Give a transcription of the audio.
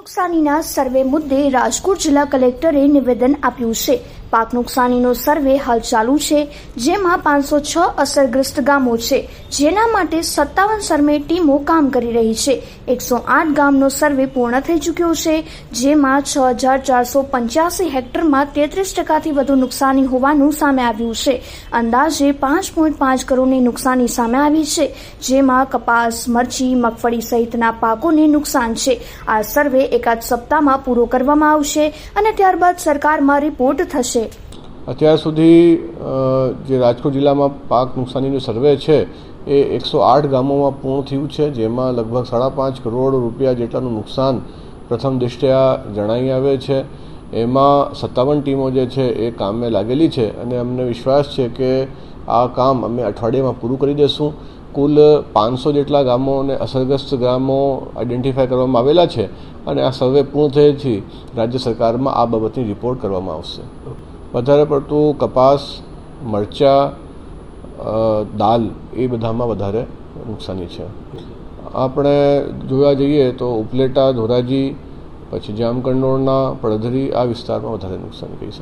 નુકસાનીના સર્વે મુદ્દે રાજકોટ જિલ્લા કલેક્ટરે નિવેદન આપ્યું છે. પાક નુકસાનીનો સર્વે હાલ ચાલુ છે, જેમાં પાંચસો છ અસરગ્રસ્ત ગામો છે. જેના માટે સત્તાવન સર્વે ટીમો કામ કરી રહી છે. એકસો આઠ ગામનો સર્વે પૂર્ણ થઈ ચૂક્યો છે, જેમાં છ હજાર ચારસો પંચ્યાસી હેક્ટરમાં તેત્રીસ ટકાથી વધુ નુકસાની હોવાનું સામે આવ્યું છે. અંદાજે પાંચ પોઈન્ટ પાંચ કરોડની નુકસાની સામે આવી છે, જેમાં કપાસ, મરચી, મગફળી સહિતના પાકોને નુકસાન છે. આ સર્વે એકાદ સપ્તાહમાં પૂરો કરવામાં આવશે અને ત્યારબાદ સરકારમાં રિપોર્ટ થશે. અત્યાર સુધી જે રાજકોટ જિલ્લામાં પાક નુકસાનીનો સર્વે છે, એ એકસો આઠ ગામોમાં પૂર્ણ થયું છે, જેમાં લગભગ સાડા પાંચ કરોડ રૂપિયા જેટલાનું નુકસાન પ્રથમ દૃષ્ટિયા જણાઈ આવે છે. એમાં સત્તાવન ટીમો જે છે, એ કામે લાગેલી છે અને અમને વિશ્વાસ છે કે આ કામ અમે અઠવાડિયામાં પૂરું કરી દેશું. કુલ પાંચસો જેટલા ગામો અને અસરગ્રસ્ત ગામો આઈડેન્ટિફાય કરવામાં આવેલા છે અને આ સર્વે પૂર્ણ થયેથી રાજ્ય સરકારમાં આ બાબતની રિપોર્ટ કરવામાં આવશે. વધારે પડતું કપાસ, મરચાં દાલ એ બધામાં વધારે નુકસાની છે. આપણે જોવા જઈએ તો ઉપલેટા, ધોરાજી, પછી જામકંડોળના, પડધરી આ વિસ્તારમાં વધારે નુકસાન કહી શકાય